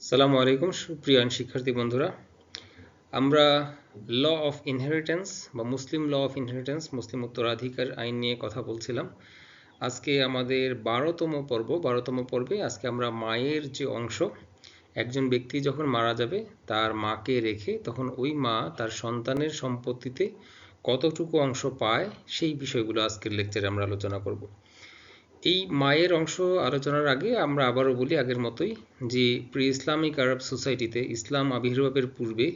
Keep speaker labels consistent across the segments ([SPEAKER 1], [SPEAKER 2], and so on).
[SPEAKER 1] সালামু আলাইকুম, সুপ্রিয় আইন শিক্ষার্থী বন্ধুরা। আমরা ল অফ ইনহেরিটেন্স বা মুসলিম ল অফ ইনহেরিটেন্স, মুসলিম উত্তরাধিকার আইন নিয়ে কথা বলছিলাম। আজকে আমাদের বারোতম পর্ব। বারোতম পর্বে আজকে আমরা মায়ের যে অংশ, একজন ব্যক্তি যখন মারা যাবে, তার মাকে রেখে তখন ওই মা তার সন্তানের সম্পত্তিতে কতটুকু অংশ পায়, সেই বিষয়গুলো আজকের লেকচারে আমরা আলোচনা করব। এই মায়ের অংশ আলোচনার আগে আমরা আবারও বলি আগের মতোই যে প্রি ইসলামিক আরব সোসাইটিতে ইসলাম আবির্ভাবের পূর্বে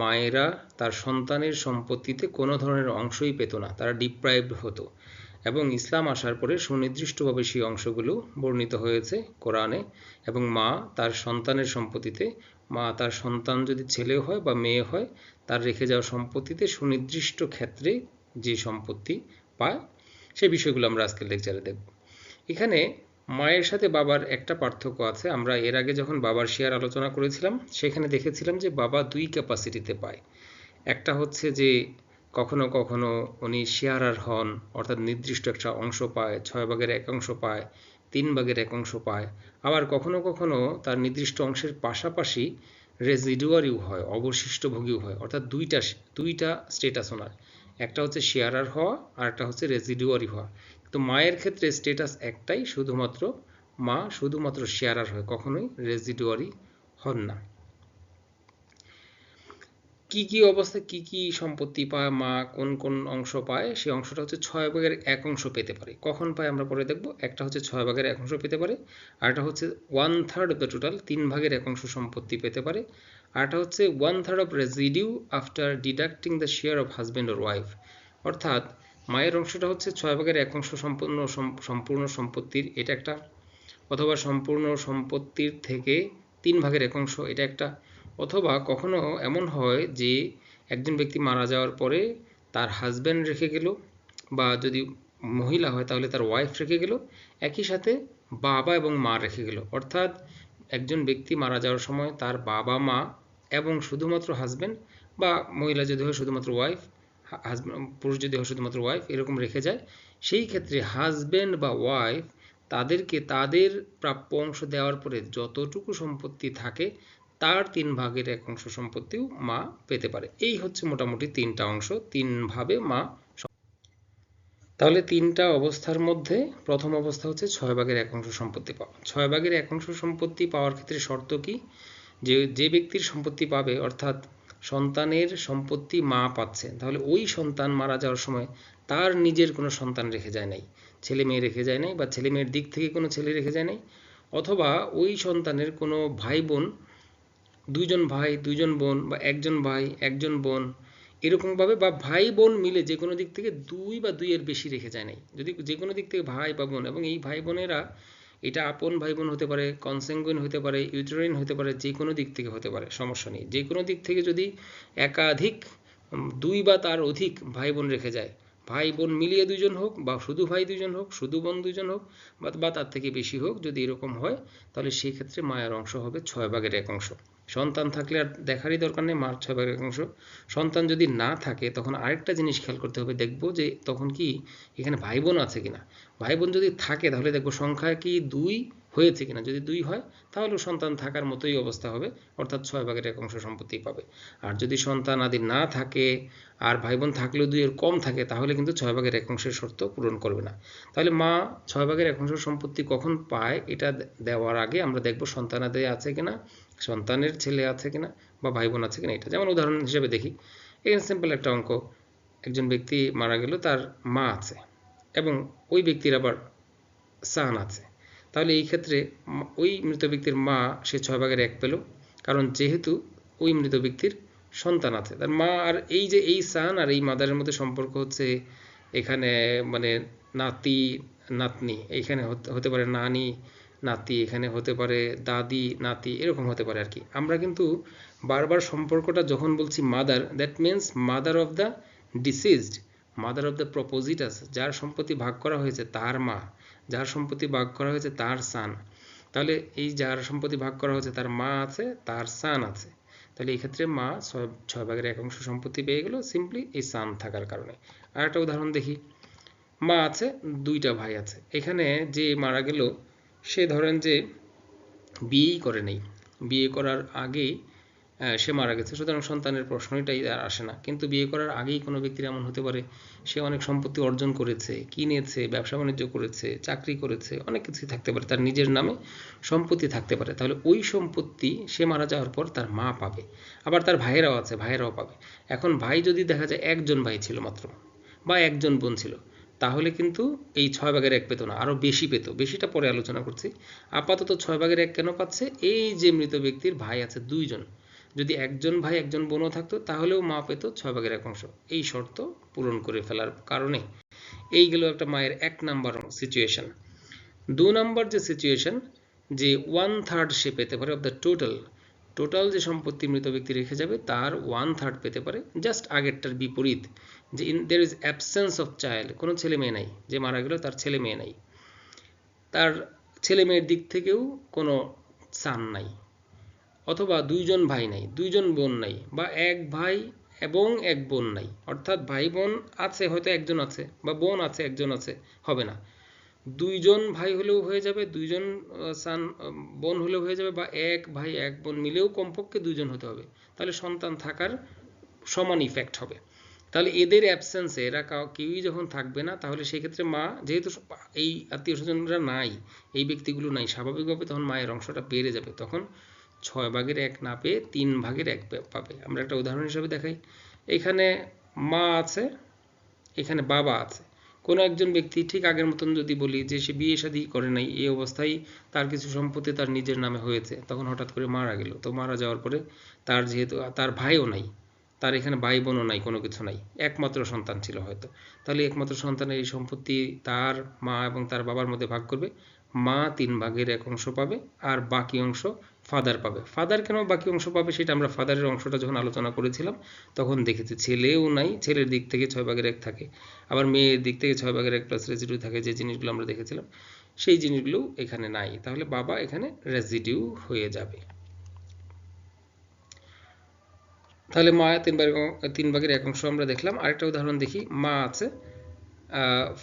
[SPEAKER 1] মায়েরা তার সন্তানের সম্পত্তিতে কোনো ধরনের অংশই পেত না, তারা ডিপ্রাইভড হতো এবং ইসলাম আসার পরে সুনির্দিষ্টভাবে সেই অংশগুলো বর্ণিত হয়েছে কোরআনে এবং মা তার সন্তানের সম্পত্তিতে, মা তার সন্তান যদি ছেলে হয় বা মেয়ে হয়, তার রেখে যাওয়া সম্পত্তিতে সুনির্দিষ্ট ক্ষেত্রে যে সম্পত্তি পায় সেই বিষয়গুলো আমরা আজকের লেকচারে দেখব। এখানে মায়ের সাথে বাবার একটা পার্থক্য আছে। আমরা এর আগে যখন বাবার শেয়ার আলোচনা করেছিলাম, সেখানে দেখেছিলাম যে বাবা দুই ক্যাপাসিটিতে পায়। একটা হচ্ছে যে কখনো কখনো উনি শেয়ারার হন, অর্থাৎ নির্দিষ্ট একটা অংশ পায়, ছয় ভাগের এক অংশ পায়, তিন ভাগের এক অংশ পায়। আবার কখনো কখনো তার নির্দিষ্ট অংশের পাশাপাশি রেজিডুয়ারিও হয় অবশিষ্ট ভোগীও হয়, অর্থাৎ দুইটা দুইটা স্টেটাস ওনার। একটা হচ্ছে শেয়ারার হওয়া, আর একটা হচ্ছে রেজিডুয়ারি হওয়া। তো মায়ের ক্ষেত্রে স্টেটাস একটাই, শুধুমাত্র মা, শুধুমাত্র শেয়ারার হয়, কখনোই রেজিডুয়ারি হন না। কি কি অবস্থায় কি কি সম্পত্তি পায় মা কোন কোন অংশ পায়, সেই অংশটা হচ্ছে ছয় ভাগের এক অংশ পেতে পারে। কখন পায় আমরা পরে দেখব, একটা হচ্ছে ছয় ভাগের এক অংশ পেতে পারে আরটা হচ্ছে one third of the total তিন ভাগের এক অংশ সম্পত্তি পেতে পারে আরটা হচ্ছে one third of residue after deducting the share of husband or wife অর্থাৎ মায়ের অংশটা হচ্ছে ছয় ভাগের এক অংশ সম্পূর্ণ সম্পূর্ণ সম্পত্তির। এটা একটা, অথবা সম্পূর্ণ সম্পত্তির থেকে তিন ভাগের এক অংশ। এটা একটা, অথবা কখনো এমন হয় যে একজন ব্যক্তি মারা যাওয়ার পরে তার হাজব্যান্ড রেখে গেল, বা যদি মহিলা হয় তাহলে তার ওয়াইফ রেখে গেল, একই সাথে বাবা এবং মা রেখে গেল। অর্থাৎ একজন ব্যক্তি মারা যাওয়ার সময় তার বাবা মা এবং শুধুমাত্র হাজব্যান্ড বা মহিলা যদি হয় শুধুমাত্র ওয়াইফ পুরুষ যদি হয় শুধুমাত্র ওয়াইফ এরকম রেখে যায়, সেই ক্ষেত্রে হাজব্যান্ড বা ওয়াইফ তাদেরকে তাদের প্রাপ্য অংশ দেওয়ার পরে যতটুকু সম্পত্তি থাকে, তার তিন ভাগের এক অংশ সম্পত্তিও মা পেতে পারে। এই হচ্ছে মোটামুটি তিনটা অংশ তিনভাবে মা তাহলে তিনটা অবস্থার মধ্যে প্রথম অবস্থা হচ্ছে ছয় ভাগের এক অংশ সম্পত্তি পাওয়া। ছয় ভাগের এক অংশ সম্পত্তি পাওয়ার ক্ষেত্রে শর্ত কি? যে যে ব্যক্তির সম্পত্তি পাবে, অর্থাৎ সন্তানের সম্পত্তি মা পাচ্ছে তাহলে ওই সন্তান মারা যাওয়ার সময় তার নিজের কোনো সন্তান রেখে যায় নাই। ছেলে মেয়ে রেখে যায় নাই বা ছেলে মেয়ের দিক থেকে কোনো ছেলে রেখে যায় নাই। অথবা ওই সন্তানের কোনো ভাই বোন দুইজন ভাই, দুইজন বোন বা একজন ভাই, একজন বোন এরকমভাবে বা ভাই বোন মিলে যে কোনো দিক থেকে দুই বা দুইয়ের বেশি রেখে যায় নাই। যদি যে কোনো দিক থেকে ভাই বা বোন এবং এই ভাই বোনেরা এটা আপন ভাই বোন হতে পারে কনসেঙ্গুইন হতে পারে, ইউটেরিন হতে পারে যে কোনো দিক থেকে হতে পারে, সমস্যা নেই। যে কোনো দিক থেকে যদি একাধিক দুই বা তার অধিক ভাই বোন রেখে যায় ভাই বোন মিলিয়ে দুজন হোক বা শুধু ভাই দুজন হোক, শুধু বোন দুজন হোক বা তার থেকে বেশি হোক, যদি এরকম হয়, তাহলে সেই ক্ষেত্রে মায়ের অংশ হবে ছয় ভাগের এক অংশ। সন্তান থাকলে আর দেখারই দরকার নেই মার ছয় ভাগের এক অংশ। সন্তান যদি না থাকে, তখন আরেকটা জিনিস খেয়াল করতে হবে, দেখব যে তখন কি এখানে ভাই বোন আছে কিনা। ভাই বোন যদি থাকে, তাহলে দেখব সংখ্যা কি দুই হয়েছে কিনা যদি দুই হয়, তাহলে সন্তান থাকার মতোই অবস্থা হবে, অর্থাৎ ছয় ভাগের এক অংশ সম্পত্তি পাবে। আর যদি সন্তান আদি না থাকে, আর ভাই বোন থাকলেও দুইয়ের কম থাকে, তাহলে কিন্তু ছয় ভাগের এক অংশের শর্ত পূরণ করবে না। তাহলে মা ছয় ভাগের এক অংশ সম্পত্তি কখন পায়, এটা দেওয়ার আগে আমরা দেখব সন্তানাদি আছে কিনা, সন্তানের ছেলে আছে কিনা, বা ভাই বোন আছে কিনা এটা। যেমন উদাহরণ হিসেবে দেখি এখানে সিম্পল একটা অঙ্ক, একজন ব্যক্তি মারা গেল, তার মা আছে, এবং ওই ব্যক্তির আবার সান আছে। তাহলে এই ক্ষেত্রে ওই মৃত ব্যক্তির মা সে ছয় ভাগের এক পেল। কারণ যেহেতু ওই মৃত ব্যক্তির সন্তান আছে। তার মা আর এই যে এই সান আর এই মাদারের মধ্যে সম্পর্ক হচ্ছে এখানে মানে নাতি, নাতনি। এইখানে হতে পারে নানি, নাতি, এখানে হতে পারে দাদি, নাতি, এরকম হতে পারে আর কি আমরা কিন্তু বারবার সম্পর্কটা যখন বলছি mother that means mother of the deceased mother of the propositus যার সম্পত্তি ভাগ করা হয়েছে তার মা। যার সম্পত্তি ভাগ করা হয়েছে তার সান। তাহলে এই যার সম্পত্তি ভাগ করা হয়েছে তার মা আছে, তার সান আছে। তাহলে এই ক্ষেত্রে মা ছয় ছয় ভাগের এক অংশ সম্পত্তি পেয়ে গেল সিম্পলি এই সান থাকার কারণে। আর একটা উদাহরণ দেখি। মা আছে, দুইটা ভাই আছে। এখানে যে মারা গেল, সে ধরেন যে বিয়েই করে নেই। বিয়ে করার আগেই সে মারা গেছে। সুতরাং সন্তানের প্রশ্নটাই আর আসে না। কিন্তু বিয়ে করার আগেই কোনো ব্যক্তির এমন হতে পারে, সে অনেক সম্পত্তি অর্জন করেছে, কিনেছে, ব্যবসা বাণিজ্য করেছে, চাকরি করেছে, অনেক কিছুই থাকতে পারে। তার নিজের নামে সম্পত্তি থাকতে পারে। তাহলে ওই সম্পত্তি সে মারা যাওয়ার পর তার মা পাবে। আবার তার ভাইয়েরাও আছে, ভাইয়েরাও পাবে। এখন ভাই যদি দেখা যায় একজন ভাই ছিল মাত্র বা একজন বোন ছিল, তাহলে কিন্তু এই ছয় ভাগের এক পেত না আরও বেশি পেত। বেশিটা পরে আলোচনা করছি। আপাতত ছয় ভাগের এক কেন পাচ্ছে? এই যে মৃত ব্যক্তির ভাই আছে দুইজন। যদি একজন ভাই, একজন বোনও থাকতো, তাহলেও মা পেত ছয় ভাগের এক অংশ। এই শর্ত পূরণ করে ফেলার কারণে। এই গেল একটা মায়ের এক নাম্বার সিচুয়েশন দু নাম্বার যে সিচুয়েশন যে ওয়ান থার্ড সে পেতে পারে অফ দ্য টোটাল টোটাল যে সম্পত্তি মৃত ব্যক্তি রেখে যাবে, তার ওয়ান থার্ড পেতে পারে। জাস্ট আগেরটার বিপরীত। যে in there is absence of child কোনো ছেলে মেয়ে নাই। যে মারা গেল, তার ছেলে মেয়ে নাই। তার ছেলে মেয়ের দিক থেকেও কোনো সান নাই। অথবা দুইজন ভাই নাই, দুইজন বোন নাই বা এক ভাই এবং এক বোন নাই। অর্থাৎ ভাই বোন আছে, হয়তো একজন আছে বা বোন আছে, একজন আছে, হবে না। দুইজন ভাই হলেও হয়ে যাবে, দুইজন সান বোন হলেও হয়ে যাবে বা এক ভাই, এক বোন মিলেও কমপক্ষে দুইজন হতে হবে। তাহলে সন্তান থাকার সমান ইফেক্ট হবে। তাহলে এদের অ্যাবসেন্সে এরা কাউ, কেউই যখন থাকবে না, তাহলে সেই ক্ষেত্রে মা, যেহেতু এই আত্মীয় স্বজনরা নাই, এই ব্যক্তিগুলো নাই, স্বাভাবিকভাবে তখন মায়ের অংশটা বেড়ে যাবে। তখন ছয় ভাগের এক না পেয়ে তিন ভাগের এক পাবে। আমরা একটা উদাহরণ হিসাবে দেখাই। এখানে মা আছে, এখানে বাবা আছে। কোনো একজন ব্যক্তি ঠিক আগের মতন যদি বলি যে সে বিয়ে শাদী করে নাই, এই অবস্থায় তার কিছু সম্পত্তি তার নিজের নামে হয়েছে, তখন হঠাৎ করে মারা গেল। তো মারা যাওয়ার পরে তার যেহেতু, তার ভাইও নাই, তার এখানে ভাই বোনও নাই, কোনো কিছু নাই, একমাত্র সন্তান ছিল হয়তো। তাহলে একমাত্র সন্তানের এই সম্পত্তি তার মা এবং তার বাবার মধ্যে ভাগ করবে। মা তিন ভাগের এক অংশ পাবে আর বাকি অংশ ফাদার পাবে। ফাদার কেন বাকি অংশ পাবে সেটা আমরা ফাদারের অংশটা যখন আলোচনা করেছিলাম, তখন দেখেছি ছেলেও নাই, ছেলের দিক থেকে ছয় ভাগের এক থাকে। আবার মেয়ের দিক থেকে ছয় ভাগের এক প্লাস রেজিডিউ থাকে যে জিনিসগুলো আমরা দেখেছিলাম, সেই জিনিসগুলো এখানে নাই। তাহলে বাবা এখানে রেজিডিউ হয়ে যাবে। তাহলে মা তিন ভাগের তিন ভাগের এক অংশ আমরা দেখলাম। আরেকটা উদাহরণ দেখি। মা আছে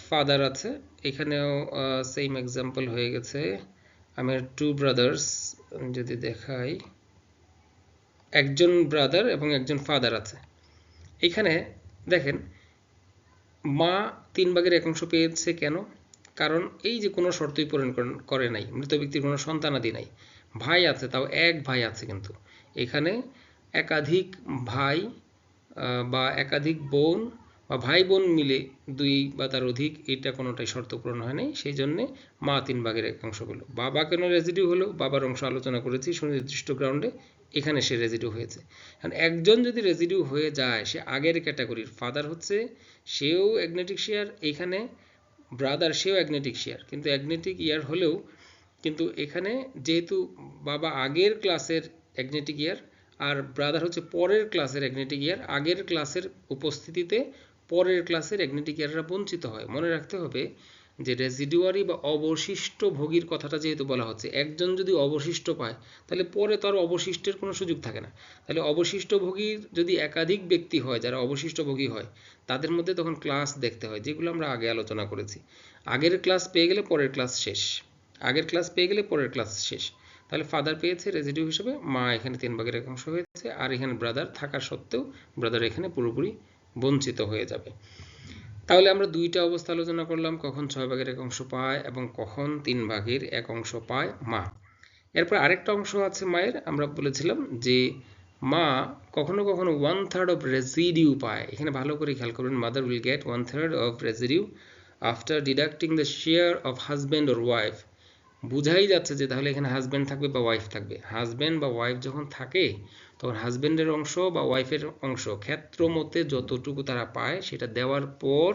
[SPEAKER 1] ফাদার আছে এখানেও সেম এক্সাম্পল হয়ে গেছে। আমার টু ব্রাদার্স যদি দেখাই, একজন ব্রাদার এবং একজন ফাদার আছে। এখানে দেখেন, মা তিন ভাগের এক অংশ পেয়েছে কেন? কারণ এই যে কোনো শর্তই পূরণ করে নাই, মৃত ব্যক্তির কোনো সন্তানাদি নাই। ভাই আছে, তাও এক ভাই আছে কিন্তু। এখানে একাধিক ভাই বা একাধিক বোন বা ভাই বোন মিলে দুই বা তার অধিক, এটা কোনোটাই শর্ত পূরণ হয় নাই সেই জন্যে মা তিন ভাগের এক অংশ হলো। বাবা কেন রেজিডিউ হলো? বাবার অংশ আলোচনা করেছি সুনির্দিষ্ট গ্রাউন্ডে এখানে সে রেজিডিউ হয়েছে। কারণ একজন যদি রেজিডিউ হয়ে যায়, সে আগের ক্যাটাগরির ফাদার হচ্ছে, সেও অ্যাগনেটিক শেয়ার এইখানে ব্রাদার সেও অ্যাগনেটিক শেয়ার কিন্তু অ্যাগনেটিক ইয়ার হলেও কিন্তু এখানে যেহেতু বাবা আগের ক্লাসের অ্যাগনেটিক ইয়ার আর ব্রাদার হচ্ছে পরের ক্লাসের অ্যাগনেটিক ইয়ার আগের ক্লাসের উপস্থিতিতে পরের ক্লাসের অ্যাগনেটিক ইয়াররা বঞ্চিত হয়। মনে রাখতে হবে যে রেজিডুয়ারি বা অবশিষ্ট ভোগীর কথাটা যেহেতু বলা হচ্ছে, একজন যদি অবশিষ্ট পায়, তাহলে পরে তার অবশিষ্টের কোনো সুযোগ থাকে না। তাহলে অবশিষ্ট ভোগীর যদি একাধিক ব্যক্তি হয়, যারা অবশিষ্ট ভোগী হয়, তাদের মধ্যে তখন ক্লাস দেখতে হয়, যেগুলো আমরা আগে আলোচনা করেছি। আগের ক্লাস পেয়ে গেলে পরের ক্লাস শেষ। আগের ক্লাস পেয়ে গেলে পরের ক্লাস শেষ। তাহলে ফাদার পেয়েছে রেজিডিউ হিসেবে, মা এখানে তিন ভাগের এক অংশ হয়েছে, আর এখানে ব্রাদার থাকা সত্ত্বেও ব্রাদার এখানে পুরোপুরি বঞ্চিত হয়ে যাবে। তাহলে আমরা দুইটা অবস্থা আলোচনা করলাম, কখন ছয় ভাগের এক অংশ পায় এবং কখন তিন ভাগের এক অংশ পায় মা। এরপর আরেকটা অংশ আছে মায়ের, আমরা বলেছিলাম যে মা কখনো কখনো ওয়ান থার্ড অফ রেজিডিউ পায়। এখানে ভালো করে খেয়াল করবেন mother will get one third of residue after deducting the share of husband or wife বুঝাই যাচ্ছে যে তাহলে এখানে হাজব্যান্ড থাকবে বা ওয়াইফ থাকবে। হাজব্যান্ড বা ওয়াইফ যখন থাকে, তখন হাজব্যান্ডের অংশ বা ওয়াইফের অংশ ক্ষেত্র মতে যতটুকু তারা পায় সেটা দেওয়ার পর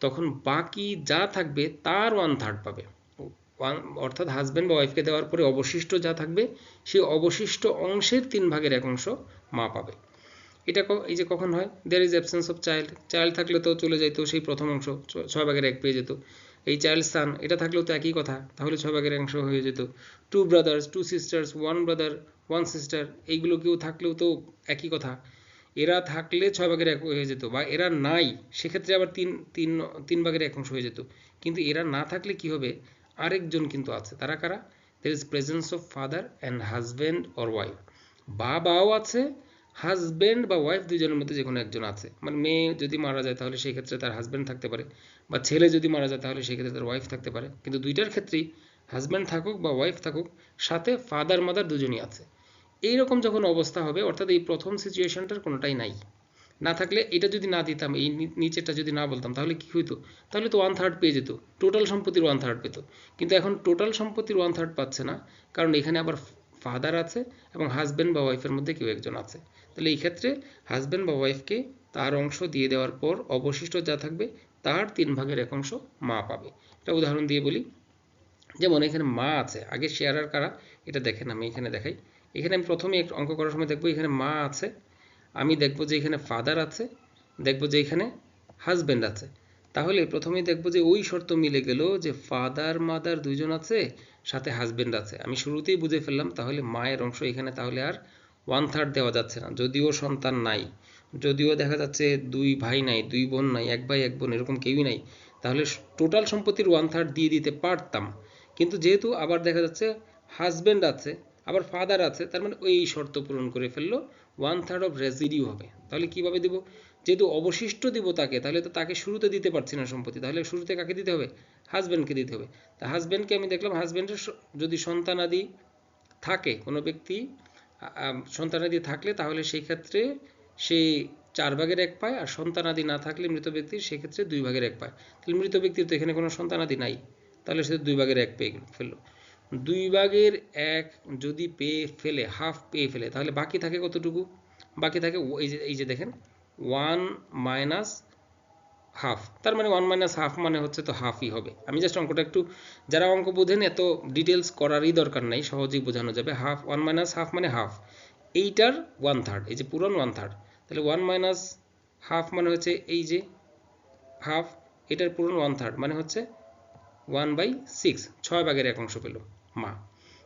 [SPEAKER 1] তখন বাকি যা থাকবে তার ওয়ান থার্ড পাবে। অর্থাৎ হাজব্যান্ড বা ওয়াইফকে দেওয়ার পরে অবশিষ্ট যা থাকবে, সেই অবশিষ্ট অংশের তিন ভাগের এক অংশ মা পাবে। এটা এই যে কখন হয়? There is absence of child child থাকলে তো চলে যেত সেই প্রথম অংশ ছয় ভাগের এক পেয়ে যেত। এই চাইল্ড সান, এটা থাকলেও তো একই কথা, তাহলে ছয় ভাগের অংশ হয়ে যেত। Two brothers two sisters one brother one sister এইগুলো কেউ থাকলেও তো একই কথা। এরা থাকলে ছয় ভাগের এক হয়ে যেত বা এরা নাই, সেক্ষেত্রে আবার তিন তিন তিন ভাগের এক অংশ হয়ে যেত। কিন্তু এরা না থাকলে কি হবে? আরেকজন কিন্তু আছে। তারা কারা? There is presence of father and husband or wife বাবাও আছে হাজব্যান্ড বা ওয়াইফ দুজনের মধ্যে যে কোনো একজন আছে। মানে মেয়ে যদি মারা যায় তাহলে সেই ক্ষেত্রে তার হাজব্যান্ড থাকতে পারে বা ছেলে যদি মারা যায় তাহলে সেই ক্ষেত্রে তার ওয়াইফ থাকতে পারে। কিন্তু দুইটার ক্ষেত্রেই হাজব্যান্ড থাকুক বা ওয়াইফ থাকুক, সাথে ফাদার মাদার দুজনই আছে। এইরকম যখন অবস্থা হবে, অর্থাৎ এই প্রথম সিচুয়েশনটার কোনোটাই নাই। না থাকলে এটা যদি না দিতাম, এই নিচেরটা যদি না বলতাম, তাহলে কি হইতো? তাহলে তো ওয়ান থার্ড পেয়ে যেত টোটাল সম্পত্তির ওয়ান থার্ড পেত। কিন্তু এখন টোটাল সম্পত্তির ওয়ান থার্ড পাচ্ছে না, কারণ এখানে আবার ফাদার আছে এবং হাজব্যান্ড বা ওয়াইফের মধ্যে কেউ একজন আছে। তাহলে এই ক্ষেত্রে হাজব্যান্ড বা ওয়াইফকে তার অংশ দিয়ে দেওয়ার পর অবশিষ্ট যা থাকবে, তার তিন ভাগের এক অংশ মা পাবে। একটা উদাহরণ দিয়ে বলি। যেমন এখানে মা আছে, আগে শেয়ারার কারা? এটা দেখেন, আমি এখানে দেখাই। এখানে আমি প্রথমে অঙ্ক করার সময় দেখব এখানে মা আছে, আমি দেখব যে এখানে ফাদার আছে, দেখব যে এখানে হাজব্যান্ড আছে। তাহলে প্রথমেই দেখব যে ওই শর্ত মিলে গেল যে ফাদার মাদার দুইজন আছে, সাথে হাজব্যান্ড আছে। আমি শুরুতেই বুঝে ফেললাম, তাহলে মায়ের অংশ এখানে তাহলে আর ওয়ান থার্ড দেওয়া যাচ্ছে না। যদিও সন্তান নাই, যদিও দেখা যাচ্ছে দুই ভাই নাই, দুই বোন নাই, এক ভাই, এক বোন এরকম কেউই নাই, তাহলে টোটাল সম্পত্তির ওয়ান থার্ড দিয়ে দিতে পারতাম। কিন্তু যেহেতু আবার দেখা যাচ্ছে হাজব্যান্ড আছে, আবার ফাদার আছে, তার মানে ওই শর্ত পূরণ করে ফেলল ওয়ান থার্ড অফ রেজিডিউ হবে। তাহলে কীভাবে দিব? যেহেতু অবশিষ্ট দিব তাকে, তাহলে তো তাকে শুরুতে দিতে পারছি না সম্পত্তি, তাহলে শুরুতে কাকে দিতে হবে? হাজব্যান্ডকে দিতে হবে। তা হাজব্যান্ডকে আমি দেখলাম হাজব্যান্ডের যদি সন্তানাদি থাকে, কোনো ব্যক্তি সন্তানাদি থাকলে তাহলে সেই ক্ষেত্রে সে চার ভাগের এক পায়, আর সন্তানাদি না থাকলে মৃত ব্যক্তির সেক্ষেত্রে দুই ভাগের এক পায়। তাহলে মৃত ব্যক্তির তো এখানে কোনো সন্তানাদি নাই, তাহলে সে দুই ভাগের এক পেয়ে ফেলল। দুই ভাগের এক যদি পেয়ে ফেলে হাফ পেয়ে ফেলে, তাহলে বাকি থাকে কতটুকু? বাকি থাকে এই যে এই যে দেখেন ওয়ান মাইনাস হাফ তার মানে ওয়ান মাইনাস হাফ মানে হচ্ছে তো হাফই হবে। আমি জাস্ট অঙ্কটা একটু যারা অঙ্ক বোঝেন, এত ডিটেলস করারই দরকার নাই, সহজেই বোঝানো যাবে। হাফ ওয়ান মাইনাস হাফ মানে হাফ এইটার ওয়ান থার্ড এই যে পুরন ওয়ান থার্ড তাহলে ওয়ান মাইনাস হাফ মানে হচ্ছে এই যে হাফ এটার পুরন ওয়ান থার্ড মানে হচ্ছে ওয়ান বাই সিক্স ছয় ভাগের এক অংশ পেল মা।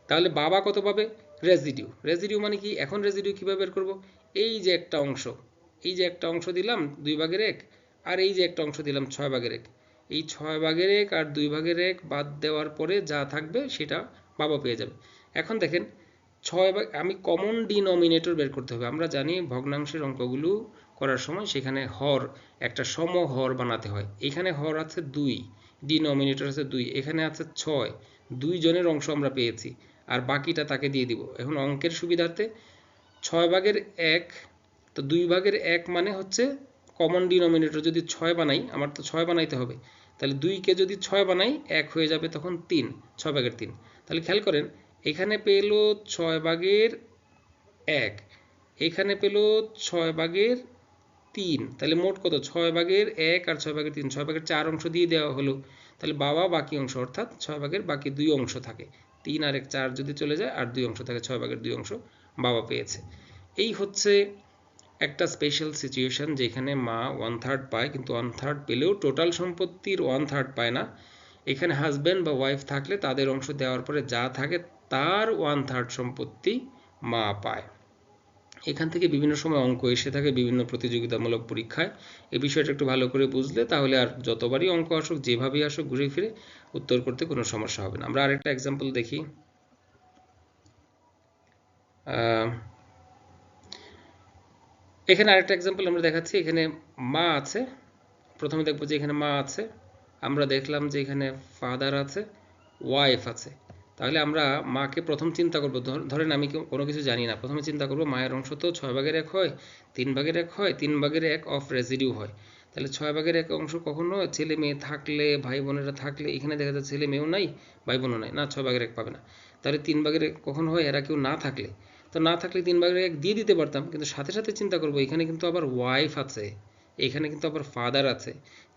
[SPEAKER 1] তাহলে বাবা কত পাবে? রেজিডিউ রেজিডিউ মানে কি? এখন রেজিডিউ কীভাবে বের করব? এই যে একটা অংশ। এই যে একটা অংশ দিলাম, দুই ভাগের এক, আর এই যে একটা অংশ দিলাম, ছয় ভাগের এক। এই ছয় ভাগের এক আর দুই ভাগের এক বাদ দেওয়ার পরে যা থাকবে সেটা বাবা পেয়ে যাবে। এখন দেখেন, ছয় ভাগ, আমি কমন ডিনোমিনেটর বের করতে হবে। আমরা জানি ভগ্নাংশের অঙ্কগুলো করার সময় সেখানে হর, একটা সম হর বানাতে হয়। এখানে হর আছে দুই ডিনোমিনেটর আছে দুই, এখানে আছে ছয়। দুই জনের অংশ আমরা পেয়েছি, আর বাকিটা তাকে দিয়ে দিব। এখন অঙ্কের সুবিধার্থে ছয় ভাগের এক তো দুই ভাগের এক মানে হচ্ছে কমন ডিনোমিনেটর যদি ছয় বানাই, আমার তো ছয় বানাইতে হবে, তাহলে দুইকে যদি ছয় বানাই, এক হয়ে যাবে তখন তিন, ছয় ভাগের তিন। তাহলে খেয়াল করেন, এখানে পেল ছয় ভাগের এক, এখানে পেল ছয় ভাগের তিন, তাহলে মোট কত? ছয় ভাগের এক আর ছয় ভাগের তিন, ছয় ভাগের চার অংশ দিয়ে দেওয়া হলো, তাহলে বাবা বাকি অংশ, অর্থাৎ ছয় ভাগের বাকি দুই অংশ থাকে। তিন আর এক, চার যদি চলে যায়, আর দুই অংশ থাকে, ছয় ভাগের দুই অংশ বাবা পেয়েছে। এই হচ্ছে একটা স্পেশাল সিচুয়েশন যেখানে মা ওয়ান থার্ড পায়, কিন্তু ওয়ান থার্ড পেলেও টোটাল সম্পত্তির ওয়ান থার্ড পায় না। এখানে হাজব্যান্ড বা ওয়াইফ থাকলে তাদের অংশ দেওয়ার পরে যা থাকে তার ওয়ান থার্ড সম্পত্তি মা পায়। এখান থেকে বিভিন্ন সময় অঙ্ক এসে থাকে, বিভিন্ন প্রতিযোগিতামূলক পরীক্ষায়। এই বিষয়টা একটু ভালো করে বুঝলে তাহলে আর যতবারই অঙ্ক আসুক, যেভাবেই আসুক ঘুরে ফিরে উত্তর করতে কোনো সমস্যা হবে না। আমরা আরেকটা এক্সাম্পল দেখি। এখানে আরেকটা এক্সাম্পল আমরা দেখাচ্ছি, এখানে মা আছে। প্রথমে দেখব যে এখানে মা আছে। আমরা দেখলাম যে এখানে ফাদার আছে ওয়াইফ আছে। তাহলে আমরা মাকে প্রথম চিন্তা করব, ধর- ধরেন আমি কোনো কিছু জানি না। প্রথমে চিন্তা করব, মায়ের অংশ তো ছয় ভাগের এক হয়, তিন ভাগের এক হয়, তিন ভাগের এক অফ রেজিডিউ হয়। তাহলে ছয় ভাগের এক অংশ কখনো ছেলে মেয়ে থাকলে, ভাই বোনেরা থাকলে, এখানে দেখা যাচ্ছে ছেলে মেয়েও নাই, ভাই বোনও নাই। না, ছয় ভাগের এক পাবে না। তাহলে তিন ভাগের এক কখন হয়? এরা কেউ না থাকলে। তো না থাকলে তিন ভাগের এক দিয়ে দিতে পারতাম, কিন্তু সাথে সাথে চিন্তা করব, এখানে কিন্তু আবার ওয়াইফ আছে, এখানে কিন্তু আবার ফাদার আছে।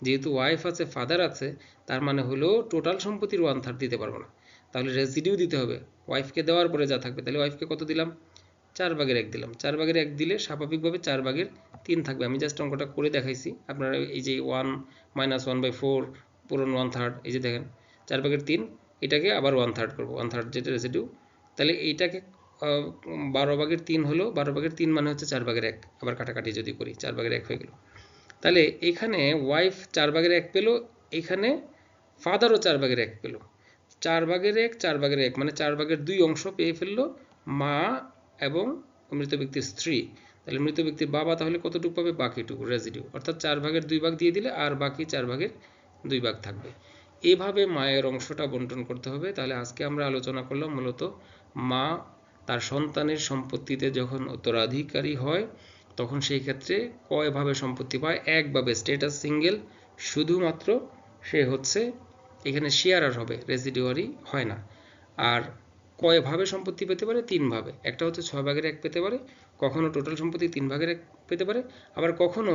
[SPEAKER 1] যেহেতু ওয়াইফ আছে ফাদার আছে, তার মানে হলো টোটাল সম্পত্তির ওয়ান থার্ড দিতে পারব না। তাহলে রেসিডিউ দিতে হবে। ওয়াইফকে দেওয়ার পরে যা থাকবে, তাহলে ওয়াইফকে কত দিলাম? চার ভাগের এক দিলাম। চার ভাগের এক দিলে স্বাভাবিকভাবে চার ভাগের তিন থাকবে। আমি জাস্ট অঙ্কটা করে দেখাইছি। আপনারা এই যে one minus one by four পুরন ওয়ান থার্ড এই যে দেখেন, চার ভাগের তিন, এটাকে আবার ওয়ান থার্ড করব ওয়ান থার্ড যেটা রেসিডিউ তাহলে এইটাকে বারো ভাগের তিন হলো, বারো ভাগের তিন মানে হচ্ছে চার ভাগের এক। আবার কাটাকাটি যদি করি, চার ভাগের এক হয়ে গেল। তাহলে এখানে ওয়াইফ চার ভাগের এক পেল, এখানে ফাদারও চার ভাগের এক পেল। চার ভাগের এক, চার ভাগের এক মানে চার ভাগের দুই অংশ পেয়ে ফেলল মা এবং মৃত ব্যক্তির স্ত্রী। তাহলে মৃত ব্যক্তির বাবা তাহলে কতটুকু পাবে? বাকিটুকু রেজিডিউ অর্থাৎ চার ভাগের দুই ভাগ দিয়ে দিলে আর বাকি চার ভাগের দুই ভাগ থাকবে। এভাবে মায়ের অংশটা বন্টন করতে হবে। তাহলে আজকে আমরা আলোচনা করলাম মূলত মা তার সন্তানের সম্পত্তিতে যখন উত্তরাধিকারী হয়, তখন সেই ক্ষেত্রে কয়ভাবে সম্পত্তি পায়? একভাবে স্টেটাস সিঙ্গেল শুধুমাত্র সে হচ্ছে এখানে শেয়ারার হবে রেজিডিওয়ারি হয় না। আর কয়ভাবে সম্পত্তি পেতে পারে? তিনভাবে একটা হচ্ছে ছয় ভাগের এক পেতে পারে, কখনো টোটাল সম্পত্তি তিন ভাগের এক পেতে পারে, আবার কখনো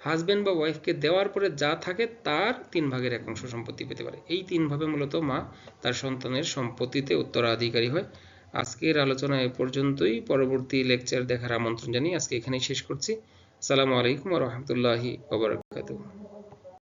[SPEAKER 1] হাজব্যান্ড বা ওয়াইফকে দেওয়ার পরে যা থাকে তার তিন ভাগের এক অংশ সম্পত্তি পেতে পারে। এই তিনভাবে মূলত মা তার সন্তানের সম্পত্তিতে উত্তরাধিকারী হয়। আজকের আলোচনা এ পর্যন্তই। পরবর্তী লেকচার দেখার আমন্ত্রণ জানিয়ে আজকে এখানেই শেষ করছি। আসসালামু আলাইকুম রহমতুল্লাহি ওবরাকাতুহ